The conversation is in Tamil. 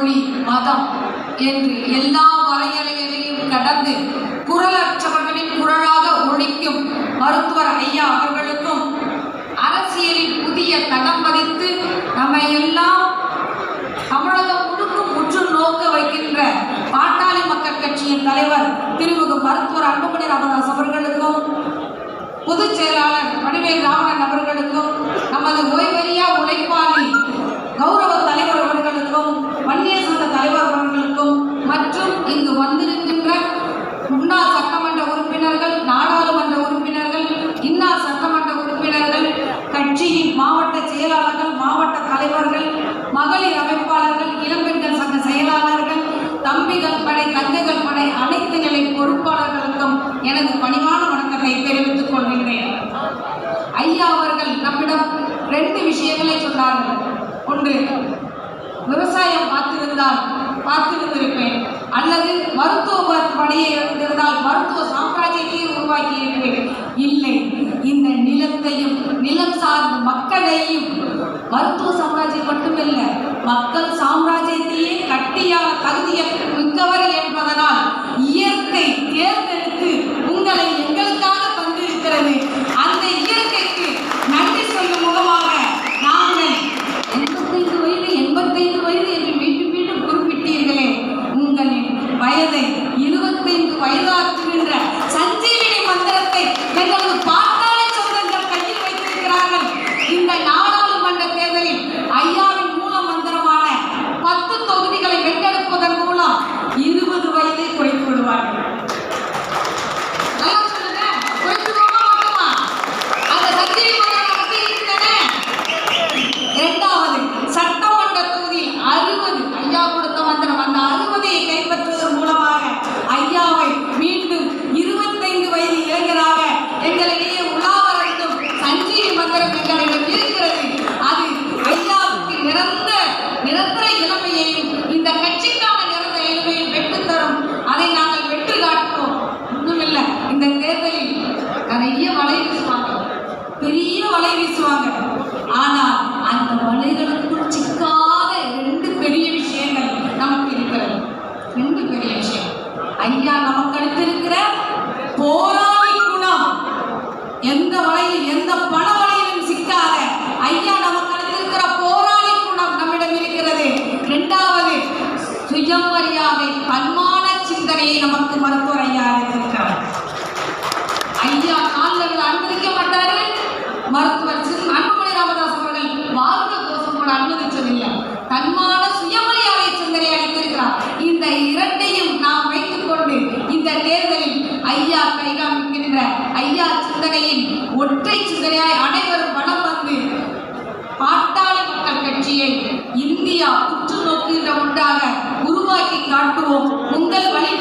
மொழி மதம் என்று எல்லா வரையறைகளையும் கடந்து குரலற்றவர்களின் குரலாக ஒழிக்கும் மருத்துவர் ஐயா அவர்களுக்கும் அரசியலில் புதிய தடம் பதித்து நம்மை எல்லாம் தமிழகம் முழுக்கும் முற்று நோக்க வைக்கின்ற பாட்டாளி மக்கள் கட்சியின் தலைவர் திருமிகு மருத்துவர் அன்புமணி ராமதாஸ் அவர்களுக்கும் பொதுச் செயலாளர் வடிவேல் ராமன் அவர்களுக்கும் தலைவர்கள் மகளிர் அமைப்பாளர்கள் இளம்பெண்கள் சங்க செயலாளர்கள் தம்பிகள் படை தங்கைகள் படை அனைத்து நிலை பொறுப்பாளர்களுக்கும் எனது பணிவான வணக்கத்தை தெரிவித்துக் கொள்கின்றேன். ஐயா அவர்கள் நம்மிடம் ரெண்டு விஷயங்களை சொன்னார்கள். ஒன்று விவசாயம் பார்த்திருந்தால் பார்த்திருந்திருப்பேன். அல்லது மருத்துவ பணியை இருந்திருந்தால் மருத்துவ சாம்ராஜ்யத்தையே உருவாக்கி இருப்பேன் இல்லை சார்ந்த மக்களையும் மருத்துவ சாம்ராஜ்யம் மட்டுமில்லை மக்கள் சாம்ராஜ்யத்தையே கட்டியாக தகுதியை இந்த தேர்தலில் நிறைய வலை வீசுவாங்க. பெரிய வலை வீசுவாங்க. ஆனால் அந்த வலைகளுக்குள் சிக்காத ரெண்டு பெரிய விஷயங்கள் நமக்கு இருக்கிறது. ரெண்டு பெரிய விஷயம். ஐயா நமக்கு அடுத்திருக்கிற போராளி குணம். எந்த வலையில் எந்த பண வலையிலும் சிக்காத ஐயா நமக்கு அடுத்திருக்கிற போராளி குணம் நம்மிடம் இருக்கிறது. இரண்டாவது சுயமரியாதை தன்மான சிந்தனையை நமக்கு மருத்துவர் ஐயா அளித்திருக்கிறார் ஐயா காலில் அனுமதிக்க மாட்டாரு மருத்துவர் சி- அன்புமணி ராமதாஸ் அவர்கள் வாழ்க கோஷம் கூட அனுமதிச்சதில்லை. தன்மான சுயமரியாதை சிந்தனை அளித்திருக்கிறார். இந்த இரண்டையும் நாம் வைத்துக்கொண்டு இந்த தேர்தலில் ஐயா கைகாமிக்கின்ற ஐயா சிந்தனையின் ஒற்றை சிந்தனையாய் அனைவரும் வளம் வந்து பாட்டாளி மக்கள் கட்சியை இந்தியா உற்று நோக்குகின்ற ஒன்றாக உருவாக்கி காட்டுவோம். உங்கள் வழி